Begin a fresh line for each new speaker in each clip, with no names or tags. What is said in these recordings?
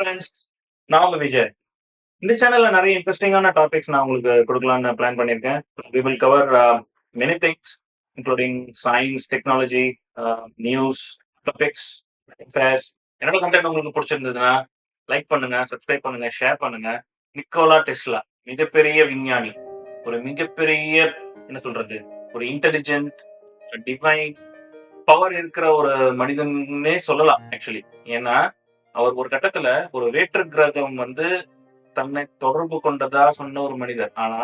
Friends நான் உங்க விஜய். இந்த சேனல்ல நிறைய இன்ட்ரெஸ்டிங்கான டாபிக்ஸ் நான் உங்களுக்கு கொடுக்கலாம்னு பிளான் பண்ணியிருக்கேன். We will cover many things including science technology news topics fares என்னோட கண்டென்ட் உங்களுக்கு பிடிச்சிருந்ததுன்னா லைக் பண்ணுங்க சப்ஸ்கிரைப் பண்ணுங்க ஷேர் பண்ணுங்க. நிக்கோலா டெஸ்லா மிகப்பெரிய விஞ்ஞானி. ஒரு மிகப்பெரிய என்ன சொல்றது ஒரு இன்டெலிஜென்ட் டிவைன் பவர் இருக்கிற ஒரு மனிதன்னே சொல்லலாம் ஆக்சுவலி ஏன்னா அவர் ஒரு கட்டத்துல ஒரு வேற்று கிரகம் வந்து தன்னை தொடர்பு கொண்டதா சொன்ன ஒரு மனிதர். ஆனா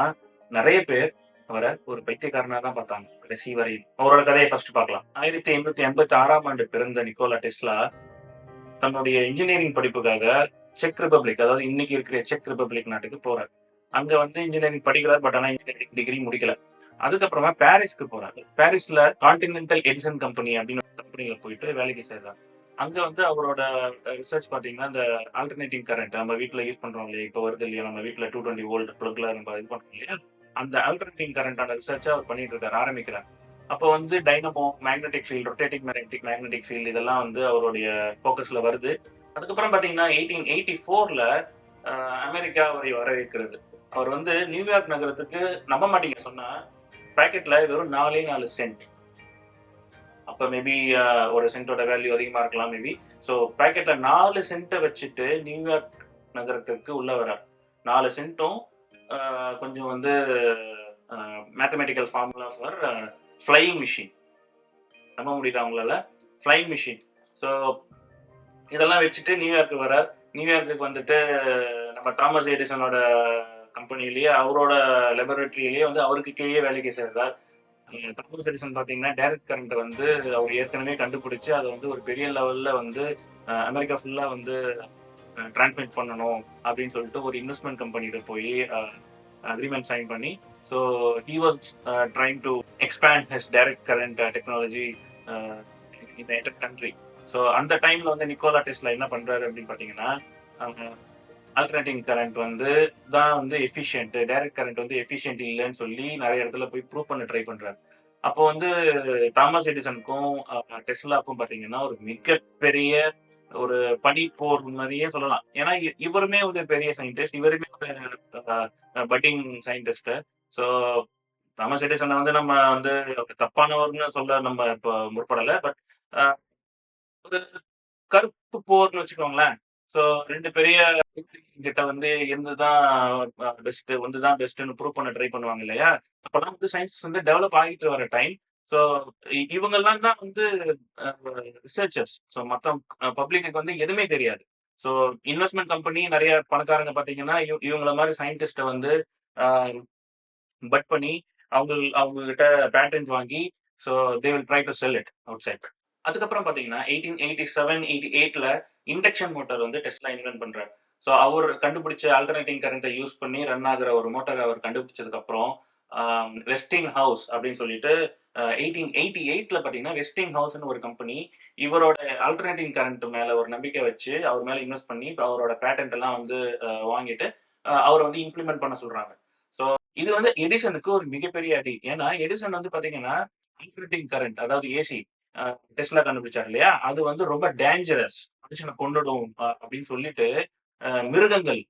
நிறைய பேர் அவரை ஒரு பைத்தியக்காரனா தான் பார்த்தாங்க. கடைசி வரையில் அவரோட கதையை ஃபர்ஸ்ட் பார்க்கலாம். ஆயிரத்தி எண்ணூத்தி எண்பத்தி ஆறாம் ஆண்டு பிறந்த நிக்கோலா டெஸ்லா தன்னுடைய இன்ஜினியரிங் படிப்புக்காக செக் ரிபப்ளிக் அதாவது இன்னைக்கு இருக்கிற செக் ரிபப்ளிக் நாட்டுக்கு போறாரு. அங்க வந்து இன்ஜினியரிங் படிக்கிறார் பட் ஆனா இன்ஜினியரிங் டிகிரி முடிக்கல. அதுக்கப்புறமா பாரிஸ்க்கு போறாரு. பாரிஸ்ல கான்டினென்டல் எடிசன் கம்பெனி அப்படின்னு கம்பெனியில போயிட்டு வேலைக்கு சேர்றாரு. அங்க வந்து அவரோட ரிசர்ச் பாத்தீங்கன்னா இந்த ஆல்டர்னேட்டிங் கரண்ட் நம்ம வீட்டுல யூஸ் பண்றோம் இல்லையா? இப்போ வருது இல்லையா? நம்ம வீட்டுல டூ டுவெண்ட்டி வோல்ட் ப்ளக்ல நம்ம இது பண்றோம் இல்லையா? அந்த ஆல்டர்னேட்டிங் கரண்டான ரிசர்ச் அவர் பண்ணிட்டு இருக்காரு ஆரம்பிக்கிறார். அப்போ வந்து dynamo magnetic field rotating magnetic magnetic field இதெல்லாம் வந்து அவருடைய ஃபோக்கஸ்ல வருது. அதுக்கப்புறம் பாத்தீங்கன்னா எயிட்டீன் எயிட்டி ஃபோர்ல அமெரிக்கா அவரை வரவேற்கிறது. அவர் வந்து நியூயார்க் நகரத்துக்கு நம்ப மாட்டீங்க சொன்னா பேக்கெட்ல வெறும் நாலே நாலு சென்ட் அப்போ மேபி uh, ஒரு சென்ட்டோட வேல்யூ அதிகமாக இருக்கலாம் மேபி ஸோ பேக்கெட்டில் நாலு சென்ட்டை வச்சுட்டு நியூயார்க் நகரத்துக்கு உள்ளே வரார். நாலு சென்ட்டும் uh, கொஞ்சம் வந்து mathematical formula for flying machine நம்ப முடியுது அவங்களால ஃப்ளையிங் மிஷின் ஸோ இதெல்லாம் வச்சுட்டு நியூயார்க்கு வரார். நியூயார்க்குக்கு வந்துட்டு நம்ம தாமஸ் எடிசனோட கம்பெனிலேயே அவரோட லெபரட்டரியிலேயே வந்து அவருக்கு கீழே வேலைக்கு சேர்றார். தாமஸ் எடிசன் பார்த்தீங்கன்னா டைரக்ட் கரண்ட் வந்து அவர் ஏற்கனவே கண்டுபிடிச்சு அதை வந்து ஒரு பெரிய லெவல்ல வந்து அமெரிக்கா ஃபுல்லா வந்து டிரான்ஸ்மிட் பண்ணணும் அப்படின்னு சொல்லிட்டு ஒரு இன்வெஸ்ட்மெண்ட் கம்பெனிகிட்ட போய் அக்ரிமெண்ட் சைன் பண்ணி so he was trying to expand his direct current technology in another country so அந்த டைம்ல வந்து நிக்கோலா டெஸ்ட்ல என்ன பண்றாரு அப்படின்னு பாத்தீங்கன்னா ஆல்டர்னேட்டிங் கரண்ட் வந்து தான் வந்து எஃபிஷியன்ட் டைரக்ட் கரண்ட் வந்து எஃபிஷியன்ட் இல்லைன்னு சொல்லி நிறைய இடத்துல போய் ப்ரூவ் பண்ண ட்ரை பண்றாரு. அப்போ வந்து தாமஸ் எடிசனுக்கும் டெஸ்லாக்கும் பாத்தீங்கன்னா ஒரு மிகப்பெரிய ஒரு பனி போர் மாதிரியே சொல்லலாம். ஏன்னா இவருமே வந்து பெரிய சயின்டிஸ்ட் இவருமே ஒரு பட்டிங் சயின்டிஸ்ட் ஸோ தாமஸ் எடிசனை வந்து நம்ம வந்து தப்பானவர்னு சொல்ல நம்ம இப்போ முற்படலை. பட் ஒரு கருப்பு போர்னு வச்சுக்கோங்களேன். ஸோ ரெண்டு பெரிய கிட்ட வந்து எந்ததான் பெஸ்ட் வந்து தான் பெஸ்ட்னு ப்ரூவ் பண்ண ட்ரை பண்ணுவாங்க இல்லையா? அப்பெல்லாம் வந்து சயின்ஸ் வந்து டெவலப் ஆகிட்டு வர டைம் ஸோ இவங்கெல்லாம் தான் வந்து ரிசர்ச்சர்ஸ் ஸோ மற்ற பப்ளிக்கு வந்து எதுவுமே தெரியாது. ஸோ இன்வெஸ்ட்மெண்ட் கம்பெனி நிறைய பணக்காரங்க பார்த்தீங்கன்னா இவங்கள மாதிரி சயின்டிஸ்ட்டை வந்து பட் பண்ணி அவங்க அவங்க கிட்ட பேட்டன்ட் வாங்கி so they will try to sell it outside அதுக்கப்புறம் பார்த்தீங்கன்னா எயிட்டீன் எயிட்டி செவன் எயிட்டி எயிட்டில் இண்டக்ஷன் மோட்டார் வந்து டெஸ்ட்லாம் இன்வென்ட் பண்றாரு. ஸோ அவர் கண்டுபிடிச்ச ஆல்டர்னேட்டிங் கரண்ட்டை யூஸ் பண்ணி ரன் ஆகிற ஒரு மோட்டரை அவர் கண்டுபிடிச்சதுக்கப்புறம் வெஸ்டிங் ஹவுஸ் அப்படின்னு சொல்லிட்டு எயிட்டீன் எயிட்டி எயிட்டில் பார்த்தீங்கன்னா வெஸ்டிங் ஹவுஸ்னு ஒரு கம்பெனி இவரோட ஆல்டர்னேட்டிங் கரண்ட் மேலே ஒரு நம்பிக்கை வச்சு அவர் மேலே இன்வெஸ்ட் பண்ணி அவரோட பேட்டன்ட் எல்லாம் வந்து வாங்கிட்டு அவர் வந்து இம்ப்ளிமெண்ட் பண்ண சொல்கிறாங்க ஸோ இது வந்து எடிசனுக்கு ஒரு மிகப்பெரிய அடி. ஏன்னா எடிசன் வந்து பார்த்தீங்கன்னா ஆல்டர்னேட்டிங் கரண்ட் அதாவது ஏசி டெஸ்ட்ல கண்டுபிடிச்சார் இல்லையா? அது வந்து ரொம்ப டேஞ்சரஸ் மனுஷனை கொண்டுடும் அப்படின்னு சொல்லிட்டு மிருகங்கள்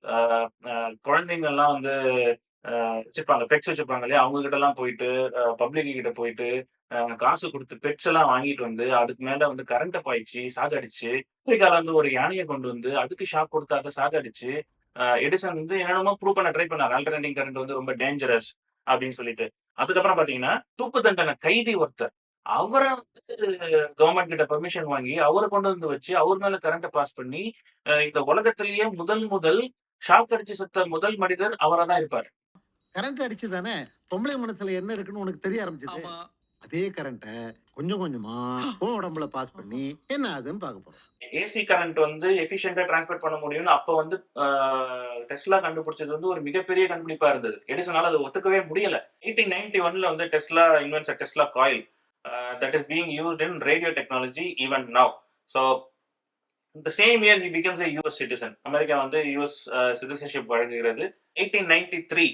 குழந்தைங்க எல்லாம் வந்து வச்சிருப்பாங்க பெட்ஸ் வச்சிருப்பாங்க இல்லையா? அவங்க கிட்ட எல்லாம் போயிட்டு பப்ளிக் கிட்ட போயிட்டு காசு கொடுத்து பெட்ஸ் எல்லாம் வாங்கிட்டு வந்து அதுக்கு மேல வந்து கரண்ட்டை பாய்ச்சி சாகடிச்சு ஆப்பிரிக்கால வந்து ஒரு யானையை கொண்டு வந்து அதுக்கு ஷாக் கொடுத்து அதை சாகடிச்சு எடிசன் வந்து என்னென்னமோ ப்ரூவ் பண்ண ட்ரை பண்ணார். ஆல்டர்னேட்டிங் கரண்ட் வந்து ரொம்ப டேஞ்சரஸ் அப்படின்னு சொல்லிட்டு. அதுக்கப்புறம் பாத்தீங்கன்னா தூக்கு தண்டனை கைதி ஒருத்தர். அவரை வந்து கவர்மெண்ட் கிட்ட பெர்மிஷன் வாங்கி அவரை கொண்டு வந்து வச்சு அவர் மேல கரண்ட்டை பாஸ் பண்ணி இந்த உலகத்திலேயே முதல் முதல் ஷாக் அடிச்சு செத்த முதல் மனிதர் அவரா தான் இருப்பார்.
கரண்ட் அடிச்சு தானே? பொம்பளை மனசுல என்ன இருக்குன்னு உனக்கு தெரிய ஆரம்பிச்சிச்சு அதே கரண்ட்டை கொஞ்சம் கொஞ்சமா உன் உடம்புல பாஸ் பண்ணி என்ன ஆகுதுன்னு பார்க்க போறோம்.
ஏசி கரண்ட் வந்து எஃபிஷியண்டா டிரான்ஸ்பர் பண்ண முடியும்னு அப்ப வந்து டெஸ்லா கண்டுபிடிச்சது வந்து ஒரு மிகப்பெரிய கண்டுபிடிப்பா இருந்தது. எடிசனால அதை ஒத்துக்கவே முடியல. எயிட்டீன் நைன்டி ஒன்ல வந்து Tesla invents Tesla coil that is being used in radio technology even now so இந்த same year he becomes a US citizen America வந்து யூஎஸ் சிட்டிசன்ஷிப் uh, வழங்குகிறது. எயிட்டீன் நைன்டி த்ரீ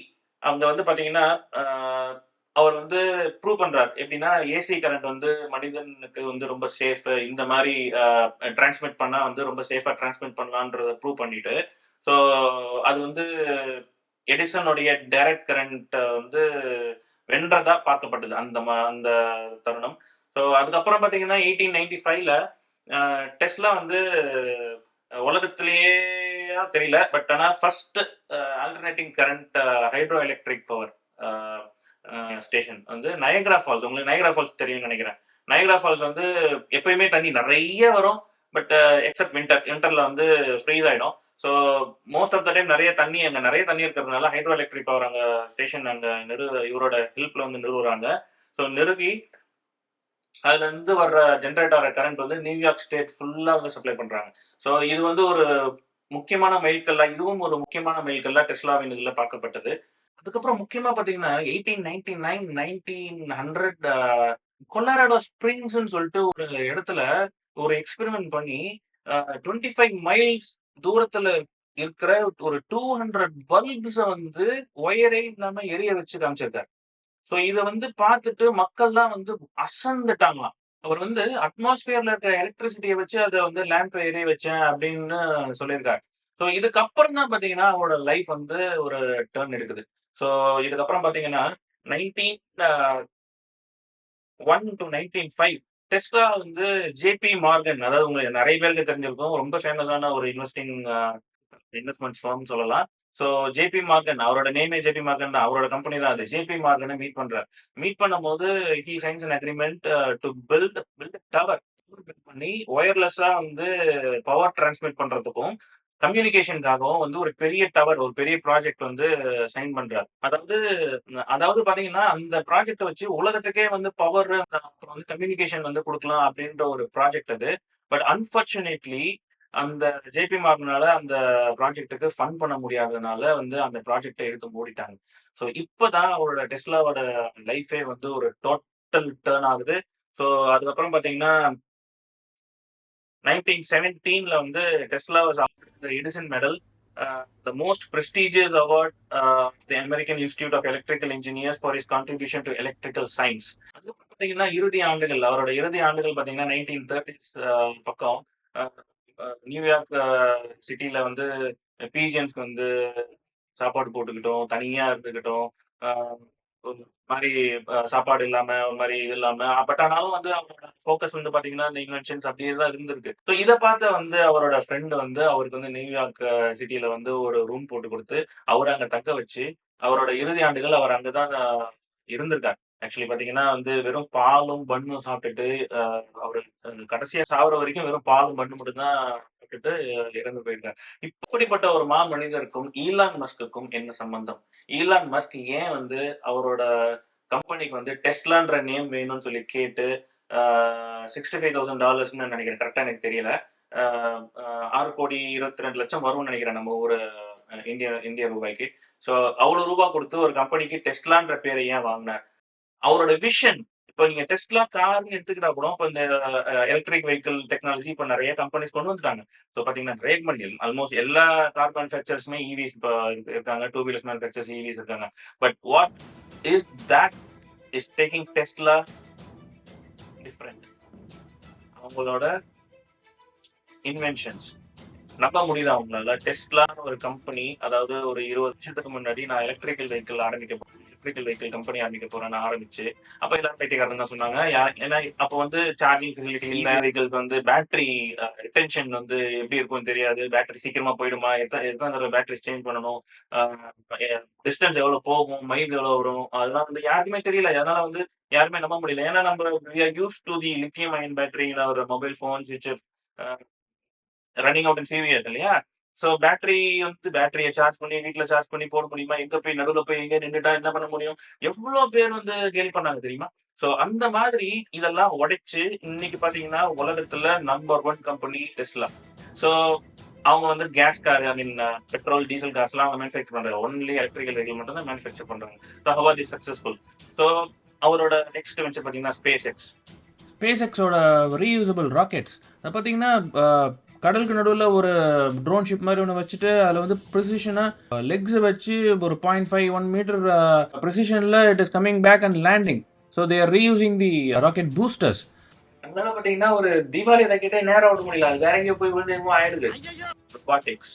அங்கே வந்து பார்த்தீங்கன்னா uh, அவர் வந்து prove பண்றார். எப்படின்னா ஏசி கரண்ட் வந்து மனிதனுக்கு வந்து ரொம்ப சேஃப் இந்த மாதிரி uh, டிரான்ஸ்மிட் பண்ணா வந்து ரொம்ப சேஃபா டிரான்ஸ்மிட் பண்ணலான்றத ப்ரூவ் பண்ணிட்டு ஸோ அது வந்து எடிசனுடைய டைரக்ட் கரண்ட் வந்து வென்றதா பார்க்கப்பட்டது. அந்த ம- அந்த தருணம். ஸோ அதுக்கப்புறம் பார்த்தீங்கன்னா எயிட்டீன் நைன்டி ஃபைவ்ல டெஸ்லா வந்து உலகத்திலேயே தெரியல. பட் ஆனால் first alternating current hydro electric power station வந்து நயக்ரா ஃபால்ஸ் உங்களுக்கு நயக்ரா ஃபால்ஸ் தெரியும்னு நினைக்கிறேன். நயக்ரா ஃபால்ஸ் வந்து எப்பயுமே தண்ணி நிறைய வரும். பட் எக்ஸப்ட் வின்டர் வின்டர்ல வந்து ஃப்ரீஸ் ஆயிடும். So most of the time நிறைய தண்ணி அங்கே நிறைய தண்ணி இருக்கிறதுனால ஹைட்ரோ எலக்ட்ரிக் பவர் அங்கே ஸ்டேஷன் அங்கே நிறு இவரோட ஹெல்ப்ல வந்து நிறுவுறாங்க. ஸோ நிறுவி அதுல இருந்து வர்ற ஜென்ரேட்டர் கரண்ட் வந்து நியூயார்க் ஸ்டேட் ஃபுல்லா வந்து சப்ளை பண்றாங்க. ஸோ இது வந்து ஒரு முக்கியமான மைல்கல்லா இதுவும் ஒரு முக்கியமான மைல்கல்லா டெஸ்லாவின் இதுல பார்க்கப்பட்டது. அதுக்கப்புறம் முக்கியமா பாத்தீங்கன்னா eighteen ninety nine nineteen hundred Colorado ஸ்ப்ரிங்ஸ்னு சொல்லிட்டு ஒரு இடத்துல ஒரு எக்ஸ்பெரிமெண்ட் பண்ணி டுவெண்ட்டி ஃபைவ் மைல்ஸ் தூரத்துல இருக்கிற ஒரு டூ ஹண்ட்ரட் பல்ப்ஸ வந்து ஒயரே இல்லாம எரிய வச்சு காமிச்சிருக்காரு. ஸோ இதை வந்து பார்த்துட்டு மக்கள்லாம் வந்து அசந்துட்டாங்களாம். அவர் வந்து அட்மாஸ்பியர்ல இருக்கிற எலக்ட்ரிசிட்டியை வச்சு அதை வந்து லேம்ப் எரிய வச்சேன் அப்படின்னு சொல்லியிருக்காரு. ஸோ இதுக்கப்புறம் தான் பாத்தீங்கன்னா அவரோட லைஃப் வந்து ஒரு டேர்ன் எடுக்குது. ஸோ இதுக்கப்புறம் பாத்தீங்கன்னா nineteen one to nineteen five Tesla வந்து ஜேபி மார்கன் அதாவது உங்களுக்கு நிறைய பேருக்கு தெரிஞ்சிருக்கும். ரொம்ப ஃபேமஸான ஒரு இன்வெஸ்டிங் இன்வெஸ்ட்மெண்ட் ஃபார்ம் சொல்லலாம். ஸோ ஜேபி மார்கன் அவரோட நேமே ஜேபி மார்கன் தான். அவரோட கம்பெனி தான் அது. ஜேபி மார்கனை மீட் பண்றாரு. மீட் பண்ணும்போது he signs and agreement to build build tower பண்ணி ஒயர்லெஸ்ஸா வந்து பவர் டிரான்ஸ்மிட் பண்றதுக்கும் கம்யூனிகேஷனுக்காகவும் வந்து ஒரு பெரிய டவர் ஒரு பெரிய ப்ராஜெக்ட் வந்து சைன் பண்றாரு. அதாவது அதாவது பாத்தீங்கன்னா அந்த ப்ராஜெக்டை வச்சு உலகத்துக்கே வந்து பவர் அப்புறம் வந்து கம்யூனிகேஷன் வந்து கொடுக்கலாம் அப்படின்ற ஒரு ப்ராஜெக்ட் அது. பட் அன்பார்ச்சுனேட்லி அந்த ஜேபி மார்க்னால அந்த ப்ராஜெக்ட்டுக்கு ஃபண்ட் பண்ண முடியாததுனால வந்து அந்த ப்ராஜெக்டை எடுத்து மூடிட்டாங்க. ஸோ இப்போதான் அவரோட டெஸ்லாவோட லைஃபே வந்து ஒரு டோட்டல் டேர்ன் ஆகுது. ஸோ அதுக்கப்புறம் பாத்தீங்கன்னா நைன்டீன் செவன்டீன்ல வந்து Tesla Edison medal the most prestigious award the American Institute of Electrical Engineers for his contribution to electrical science அதுக்கப்புறம் பார்த்தீங்கன்னா இறுதி ஆண்டுகள் அவரோட இறுதி ஆண்டுகள் பார்த்தீங்கன்னா நைன்டீன் தேர்ட்டிஸ் uh, பக்கம் uh, uh, நியூயார்க் சிட்டில வந்து பீஜன்ஸ்க்கு வந்து சாப்பாடு போட்டுக்கிட்டோம் தனியா இருந்துக்கிட்டோம் மாதிரி சாப்பாடு இல்லாம ஒரு மாதிரி இது இல்லாம பட் ஆனாலும் வந்து அவரோட ஃபோக்கஸ் வந்து பாத்தீங்கன்னா இந்த இன்வென்ஷன்ஸ் அப்படியே தான் இருந்திருக்கு. ஸோ இதை பார்த்த வந்து அவரோட ஃப்ரெண்ட் வந்து அவருக்கு வந்து நியூயார்க் சிட்டியில வந்து ஒரு ரூம் போட்டு கொடுத்து அவரை அங்க தக்க வச்சு அவரோட இறுதி ஆண்டுகள் அவர் அங்கதான் இருந்திருக்காரு. ஆக்சுவலி பாத்தீங்கன்னா வந்து வெறும் பாலும் பண்ணும் சாப்பிட்டுட்டு அவர் கடைசியா சாவர வரைக்கும் வெறும் பாலும் பண்ணு மட்டும்தான் கிட்ட இறந்து போயிட்டார். இப்படிப்பட்ட ஒரு மா மனிதருக்கும் ஈலான் மஸ்குக்கும் என்ன சம்பந்தம்? ஈலான் மஸ்க் ஏன் வந்து அவரோட கம்பெனிக்கு வந்து டெஸ்ட்லான்ற நேம் வேணும்னு சொல்லி கேட்டு சிக்ஸ்டி ஃபைவ் தௌசண்ட் டாலர்ஸ்னு நினைக்கிறேன். கரெக்டாக எனக்கு தெரியல. ஆறு கோடி இருபத்தி ரெண்டு லட்சம் வரும்னு நினைக்கிறேன் நம்ம ஒரு இந்திய இந்திய ரூபாய்க்கு. ஸோ அவ்வளோ ரூபாய் கொடுத்து ஒரு கம்பெனிக்கு டெஸ்ட்லான்ற பேரை ஏன் வாங்கினார்? அவரோட விஷன் இப்போ நீங்க டெஸ்ட்லா கார்னு எடுத்துக்கிட்டா கூட இப்போ இந்த எலக்ட்ரிக் வெஹிக்கிள் டெக்னாலஜி இப்போ நிறைய கம்பெனிஸ் கொண்டு வந்துட்டாங்க. ஸோ பார்த்தீங்கன்னா பிரேக் பண்ணி ஆல்மோஸ்ட் எல்லா கார் மேனுஃபேக்சர்ஸுமே இவிஸ் e இப்போ இருக்காங்க. Two wheelers manufacturers e EVs இருக்காங்க. But what is that is taking Tesla different அவங்களோட இன்வென்ஷன்ஸ் நம்ப முடியுதா அவங்களால? டெஸ்ட்லான்னு ஒரு கம்பெனி அதாவது ஒரு இருபது வருஷத்துக்கு முன்னாடி நான் எலக்ட்ரிக்கல் வெஹிக்கிள் ஆரம்பிக்க போகிறேன் எலக்ட்ரிக்கல் வெஹிக்கிள் கம்பெனி ஆரம்பிக்க போறேன் ஆரம்பிச்சு அப்ப எல்லாரும் பைத்தியக்காரன் தான் சொன்னாங்க. ஏன்னா அப்ப வந்து சார்ஜிங் ஃபெசிலிட்டி இல்ல வெஹிக்கிள்ஸ் வந்து பேட்டரி ரிட்டென்ஷன் வந்து எப்படி இருக்கும்னு தெரியாது. பேட்டரி சீக்கிரமா போயிடுமா? எத்தனை தடவை பேட்டரி சேஞ்ச் பண்ணணும்? டிஸ்டன்ஸ் எவ்வளவு போகும்? மைல் எவ்வளவு வரும்? அதெல்லாம் வந்து யாருக்குமே தெரியல. அதனால வந்து யாருமே நம்ப முடியல. ஏன்னா நம்ம use to the lithium ion battery ஒரு mobile phones which running out in சிவியர்ஸ் இல்லையா? ஸோ பேட்டரி வந்து பேட்டரியை சார்ஜ் பண்ணி வீட்டில் சார்ஜ் பண்ணி போட முடியுமா? எங்க போய் நடுவில் போய் எங்க நின்றுட்டா என்ன பண்ண முடியும்? எவ்வளோ பேர் வந்து கேள்வி பண்ணாங்க தெரியுமா? ஸோ அந்த மாதிரி இதெல்லாம் உடைச்சு இன்னைக்கு பாத்தீங்கன்னா உலகத்துல number one company Tesla so அவங்க வந்து gas car I mean petrol diesel கார்ஸ்லாம் அவங்க மேனுஃபேக்சர் பண்றாங்க. ஒன்லி எலக்ட்ரிக்கல் வெஹிக்கிள் மட்டும் தான் மேனுஃபேக்சர் பண்றாங்க. So how the successful so அவரோட நெக்ஸ்ட் வெஞ்சர் பாத்தீங்கன்னா ஸ்பேஸ் எக்ஸ்
ஸ்பேஸ் எக்ஸோட ரீயூசபிள் ராக்கெட்ஸ் அது பார்த்தீங்கன்னா கடலுக்கு நடுவில் ஒரு ட்ரோன் ஷிப் மாதிரி ஒன்று வச்சுட்டு அதில் வந்து ப்ரிசிஷனாக லெக்ஸை வச்சு ஒரு point five one metre ப்ரிசிஷனில் it is coming back and landing so they're reusing the rocket boosters
அதனால பார்த்தீங்கன்னா ஒரு தீபாவளி ராக்கெட்டே நேரம் விட முடியல. அது வேற எங்கேயோ போய் விழுந்து என்னமோ ஆயிடுது ரொபாட்டிக்ஸ்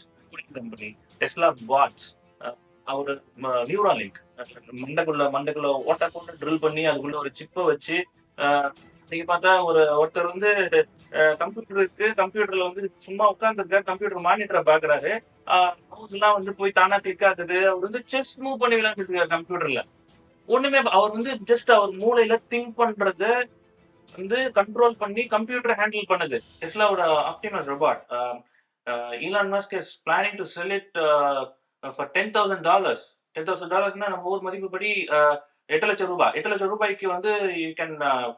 கம்பெனி டெஸ்லா பாட்ஸ் அவர் நியூரா லிங்க் மண்டைக்குள்ள மண்டைக்குள்ள ஓட்ட போட்டு ட்ரில் பண்ணி அதுக்குள்ள ஒரு சிப்பை வச்சு அஹ், நீங்க பார்த்தா ஒரு ஒருத்தர் வந்து கம்ப்யூட்டர் இருக்கு கம்ப்யூட்டர்ல வந்து சும்மா உட்காந்துருக்காரு கம்ப்யூட்டர் மானிட்டரை பாக்குறாரு. மவுஸ் எல்லாம் வந்து போய் தானா கிளிக் ஆகுது. அவர் வந்து செஸ் மூவ் பண்ணி விளையாண்டுட்டு இருக்காரு கம்ப்யூட்டர்ல. ஒண்ணுமே அவர் வந்து ஜஸ்ட் அவர் மூளையில திங்க் பண்றது வந்து கண்ட்ரோல் பண்ணி கம்ப்யூட்டர் ஹேண்டில் பண்ணுது. டெஸ்லாவோட Optimus robot Elon Musk is planning to sell it for ten thousand dollars ten thousand டாலர்ஸ்னா நம்ம ஊர் மதிப்பு படி எட்டு லட்சம் ரூபாய். எட்டு லட்சம் ரூபாய்க்கு வந்து you can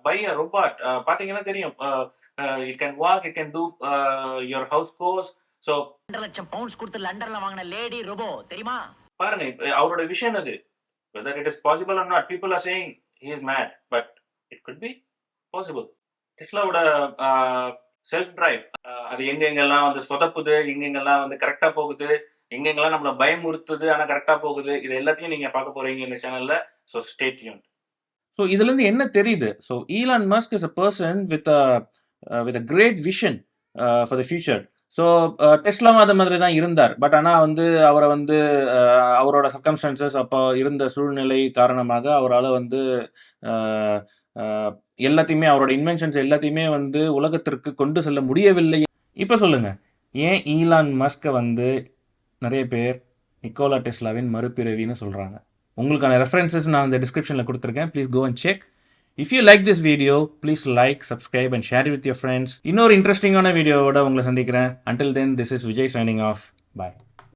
buy a robot பாத்தீங்கன்னா தெரியும். It can walk it can do your house chores so
ரெண்டரை லட்சம் பவுண்ட்ஸ் கொடுத்து லண்டன்ல வாங்கின லேடி ரோபோ தெரியுமா?
பாருங்க அவரோட விஷயம் அது whether it is possible or not people are saying he is mad but it could be possible டெஸ்லாவோட self drive அது எங்கெங்கெல்லாம் வந்து சொதப்புது எங்கெங்கெல்லாம் வந்து கரெக்டா போகுது எங்கெங்கெல்லாம் நம்மள பயமுறுத்துது ஆனா கரெக்டா போகுது இது எல்லாத்தையும் நீங்க பார்க்க போறீங்க இந்த சேனல்ல ஸோ ஸ்டேட் யூன்
ஸோ இதுலேருந்து என்ன தெரியுது? So Elon Musk is a person with with a great vision for the future so டெஸ்லாம் அந்த மாதிரி தான் இருந்தார். பட் ஆனால் வந்து அவரை வந்து uh, அவரோட சர்க்கம்ஸ்டான்சஸ் அப்போ இருந்த சூழ்நிலை காரணமாக அவரால் வந்து uh, uh, எல்லாத்தையுமே அவரோட இன்வென்ஷன்ஸ் எல்லாத்தையுமே வந்து உலகத்திற்கு கொண்டு செல்ல முடியவில்லை. இப்போ சொல்லுங்கள் ஏன் ஈலான் மஸ்கை வந்து நிறைய பேர் நிக்கோலா டெஸ்லாவின் மறுபிறவின்னு சொல்கிறாங்க உங்களுக்கான ரெஃபரன்சஸ் நான் இந்த டிஸ்கிரிப்ஷனில் கொடுத்துருக்கேன். Please go and check if you like this video please like subscribe and share with your friends இன்னொரு இன்ட்ரெஸ்டிங்கான வீடியோவோட உங்களை சந்திக்கிறேன். Until then this is Vijay signing off bye